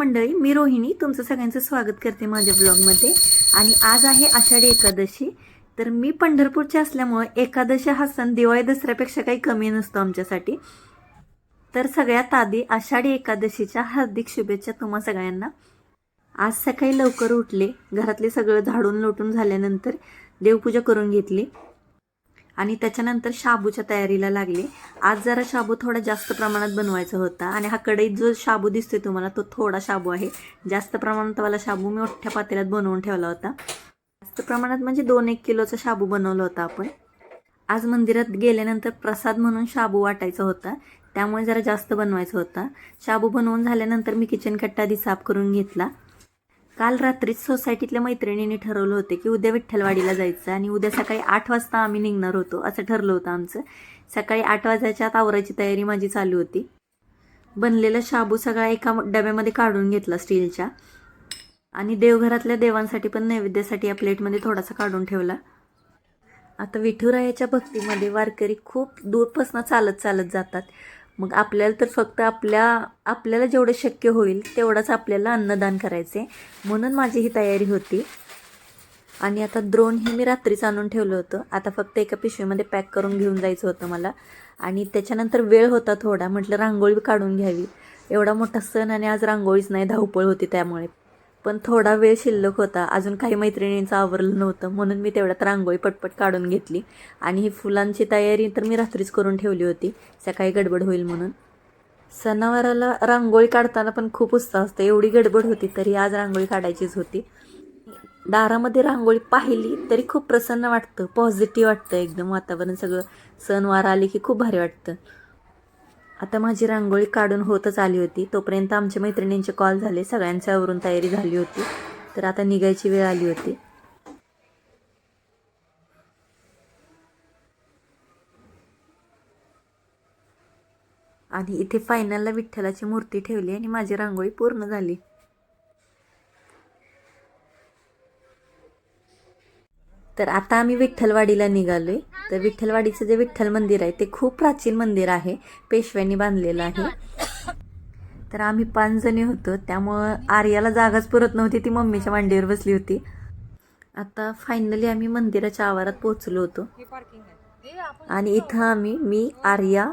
मंडळी मी रोहिणी. तुमचं सगळ्यांचं स्वागत करते माझ्या ब्लॉगमध्ये आणि आज आहे आषाढी एकादशी. तर मी पंढरपूरची असल्यामुळे एकादशी हा सण दिवाळी दसऱ्यापेक्षा काही कमी नसतो आमच्यासाठी. तर सगळ्यात आधी आषाढी एकादशीच्या हार्दिक शुभेच्छा तुम्हा सगळ्यांना. आज सकाळी लवकर उठले. घरातले सगळं झाडून लोटून झाल्यानंतर देवपूजा करून घेतली. आणि त्याच्यानंतर शाबूच्या तयारीला लागले. आज जरा शाबू थोडा जास्त प्रमाणात बनवायचा होता आणि हा कढईत जो शाबू दिसतोय तुम्हाला तो थोडा शाबू आहे. जास्त प्रमाणात मला शाबू मी मोठ्या पातेल्यात बनवून ठेवला होता. जास्त प्रमाणात म्हणजे दोन एक किलोचा शाबू बनवला होता आपण. आज मंदिरात गेल्यानंतर प्रसाद म्हणून शाबू वाटायचा होता. त्यामुळे जरा जास्त बनवायचा होता. शाबू बनवून झाल्यानंतर मी किचन कट्टा आधी साफ करून घेतला. काल रात्रीच सोसायटीतल्या मैत्रिणीने ठरवलं होतं की उद्या विठ्ठलवाडीला जायचं आणि उद्या सकाळी आठ वाजता आम्ही निघणार होतो असं ठरलं होतं आमचं. सकाळी आठ वाजायच्या आत आवराची तयारी माझी चालू होती. बनलेला शाबू सगळा एका डब्यामध्ये काढून घेतला स्टीलच्या. आणि देवघरातल्या देवांसाठी पण नैवेद्यासाठी या प्लेटमध्ये थोडासा काढून ठेवला. आता विठुरायाच्या भक्तीमध्ये वारकरी खूप दूरपासून चालत चालत जातात. मग आपल्याला तर फक्त आपल्या आपल्याला जेवढं शक्य होईल तेवढंच आपल्याला अन्नदान करायचे म्हणून माझी ही तयारी होती. आणि आता द्रोण हे मी रात्रीच आणून ठेवलं होतं. आता फक्त एका पिशवीमध्ये पॅक करून घेऊन जायचं होतं मला. आणि त्याच्यानंतर वेळ होता थोडा. म्हटलं रांगोळी काढून घ्यावी. एवढा मोठा सण आणि आज रांगोळीच नाही धावपळ होती त्यामुळे. पण थोडा वेळ शिल्लक होता. अजून काही मैत्रिणींचं आवरलं नव्हतं. म्हणून मी तेवढ्यात रांगोळी पटपट काढून घेतली. आणि ही फुलांची तयारी तर मी रात्रीच करून ठेवली होती. सकाळी गडबड होईल म्हणून. सणावाराला रांगोळी काढताना पण खूप उत्साह असतो. एवढी गडबड होती तरी आज रांगोळी काढायचीच होती. दारामध्ये रांगोळी पाहिली तरी खूप प्रसन्न वाटतं. पॉझिटिव्ह वाटतं एकदम वातावरण सगळं. सणवार आले की खूप भारी वाटतं. आता माझी रांगोळी काढून होतच आली होती. तोपर्यंत आमच्या मैत्रिणींचे कॉल झाले. सगळ्यांच्यावरून तयारी झाली होती. तर आता निघायची वेळ आली होती. आणि इथे फायनलला विठ्ठलाची मूर्ती ठेवली आणि माझी रांगोळी पूर्ण झाली. तर आता आम्ही विठ्ठलवाडीला निघालोय. तर विठ्ठलवाडीचं जे विठ्ठल मंदिर आहे ते खूप प्राचीन मंदिर आहे. पेशव्यांनी बांधलेलं आहे. तर आम्ही पाच जणी होतो. त्यामुळं आर्याला जागाच पुरत नव्हती. ती मम्मीच्या मांडीवर बसली होती. आता फायनली आम्ही मंदिराच्या आवारात पोहोचलो होतो. आणि इथं आम्ही मी आर्या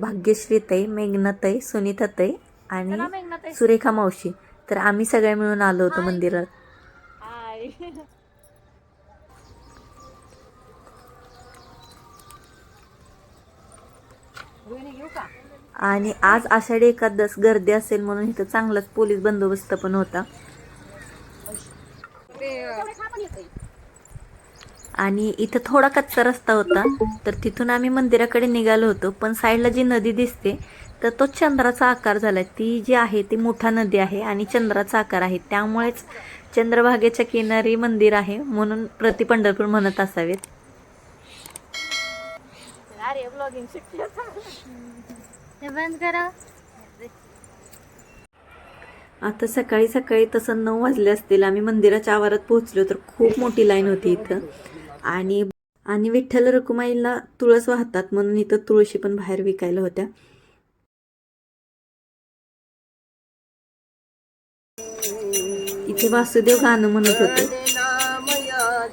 भाग्यश्रीताई मेघनाताई सुनीताताई आणि सुरेखा मावशी. तर आम्ही सगळे मिळून आलो होतो मंदिरात. आणि आज आषाढी एकादस गर्दी असेल म्हणून इथं चांगलाच पोलीस बंदोबस्त पण होता. आणि इथं थोडा कच्चा रस्ता होता तर तिथून आम्ही मंदिराकडे निघालो होतो पण साईडला जी नदी दिसते तर तो चंद्राचा आकार झाला ती जी आहे ती मोठा नदी आहे आणि चंद्राचा आकार आहे. त्यामुळेच चंद्रभागेच्या किनारी मंदिर आहे म्हणून प्रति पंढरपूर म्हणत असावेत. बंद करा. आता सकाळी सकाळी तसं नऊ वाजले असतील. आम्ही मंदिराच्या आवारात पोहोचलो तर खूप मोठी लाईन होती इथं. आणि आणि विठ्ठल रकुमाईला तुळस वाहतात म्हणून इथं तुळशी पण बाहेर विकायला होत्या. इथे वासुदेव गाणं म्हणत होते.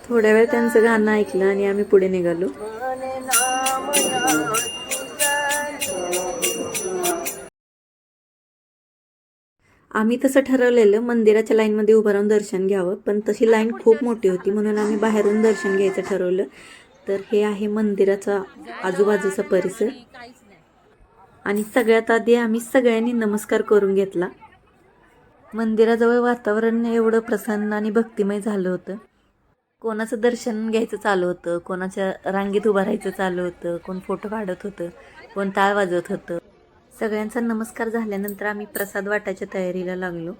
थोड्या वेळ त्यांचं गाणं ऐकलं आणि आम्ही पुढे निघालो. आम्ही तसं ठरवलेलं मंदिराच्या लाईनमध्ये उभं राहून दर्शन घ्यावं पण तशी लाईन खूप मोठी होती. म्हणून आम्ही बाहेरून दर्शन घ्यायचं ठरवलं. तर हे आहे मंदिराचा आजूबाजूचा परिसर. आणि सगळ्यात आधी आम्ही सगळ्यांनी नमस्कार करून घेतला. मंदिराजवळ वातावरण एवढं प्रसन्न आणि भक्तिमय झालं होतं. कोणाचं दर्शन घ्यायचं चालू होतं कोणाच्या रांगेत उभं राहायचं चालू होतं कोण फोटो काढत होतं कोण टाळ वाजवत होतं. सगळ्यांचा नमस्कार झाल्यानंतर आम्ही प्रसाद वाटायच्या तयारीला लागलो.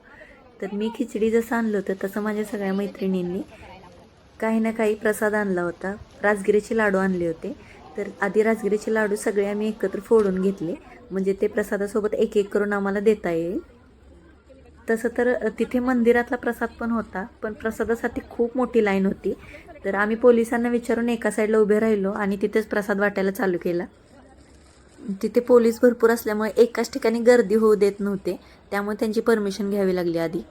तर मी खिचडी जसं आणलं होतं तसं माझ्या सगळ्या मैत्रिणींनी काही ना काही प्रसाद आणला होता. राजगिरीचे लाडू आणले होते. तर आधी राजगिरीचे लाडू सगळे आम्ही एकत्र फोडून घेतले. म्हणजे ते प्रसादासोबत एक एक करून आम्हाला देता येईल. तसं तर तिथे मंदिरातला प्रसाद पण होता पण प्रसादासाठी खूप मोठी लाईन होती. तर आम्ही पोलिसांना विचारून एका साईडला उभे राहिलो आणि तिथेच प्रसाद वाटायला चालू केला. तिथे पोलीस भरपूर असल्यामुळे एकाच ठिकाणी गर्दी होऊ देत नव्हते. त्यामुळे त्यांची परमिशन घ्यावी लागली आधी.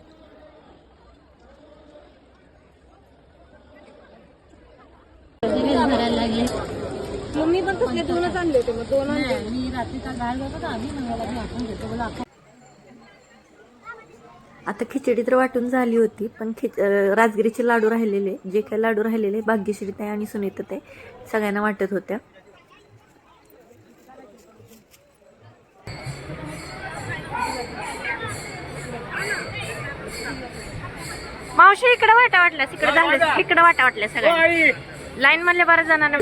आता खिचडी तर वाटून झाली होती पण खिच राजगिरीचे लाडू राहिलेले जे काही लाडू राहिलेले भाग्यश्री ताई आणि सुनीता ताई सगळ्यांना वाटत होत्या. मावशी इकडे वाटा वाटल्या इकडे झालं इकडे वाटा वाटल्या सगळ्या. लाईन मधल्या बऱ्याच जणांना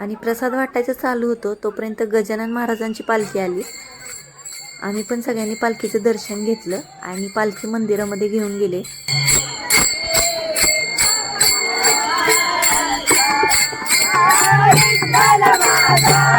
आणि प्रसाद वाटायचं चालू होतं तोपर्यंत गजानन महाराजांची पालखी आली. आम्ही पण सगळ्यांनी पालखीचं दर्शन घेतलं आणि पालखी मंदिरामध्ये घेऊन गेले. Bye-bye.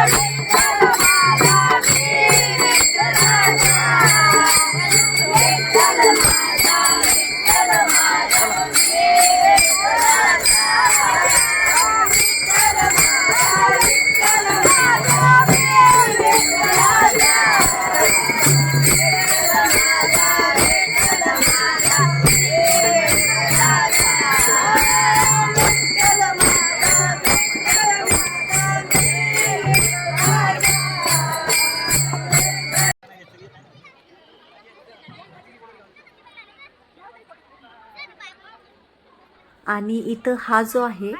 आणि इथं हा जो आहे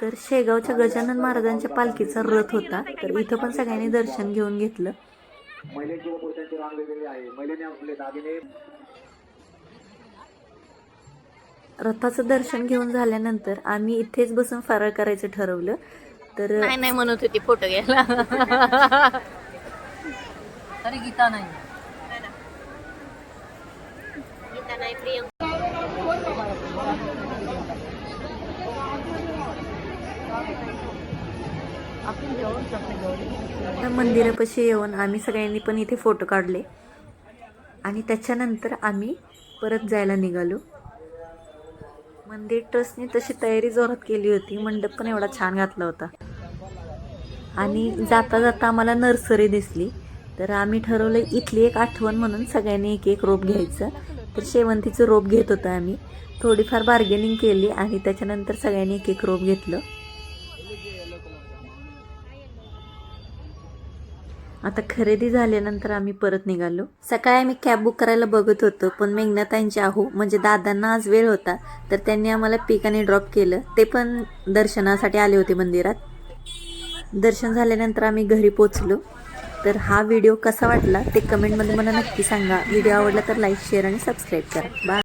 तर शेगावच्या गजानन महाराजांच्या पालखीचा रथ होता. तर इथं पण सगळ्यांनी दर्शन घेऊन घेतलं. रथाचं दर्शन घेऊन झाल्यानंतर आम्ही इथेच बसून फराळ करायचं ठरवलं. तर नाही नाही म्हणत होती फोटो घ्यायला. अरे गीता नाही. गीता नाही प्रियंका. त्या मंदिरापाशी येऊन आम्ही सगळ्यांनी पण इथे फोटो काढले. आणि त्याच्यानंतर आम्ही परत जायला निघालो. मंदिर ट्रस्टने तशी तयारी जोरात केली होती. मंडप पण एवढा छान घातला होता. आणि जाता जाता आम्हाला नर्सरी दिसली. तर आम्ही ठरवलं इथली एक आठवण म्हणून सगळ्यांनी एक एक रोप घ्यायचं. तर शेवंतीचं रोप घेत होतं आम्ही. थोडीफार बार्गेनिंग केली आणि त्याच्यानंतर सगळ्यांनी एक एक रोप घेतलं. आता खरेदी झाल्यानंतर आम्ही परत निघालो. सकाळी आम्ही कॅब बुक करायला बघत होतो पण मेघनाताईंचे आहो म्हणजे दादांना आज वेळ होता तर त्यांनी आम्हाला पिक आणि ड्रॉप केलं. ते पण दर्शनासाठी आले होते मंदिरात. दर्शन झाल्यानंतर आम्ही घरी पोचलो. तर हा व्हिडिओ कसा वाटला ते कमेंटमध्ये मला नक्की सांगा. व्हिडिओ आवडला तर लाईक शेअर आणि सबस्क्राईब करा. बाय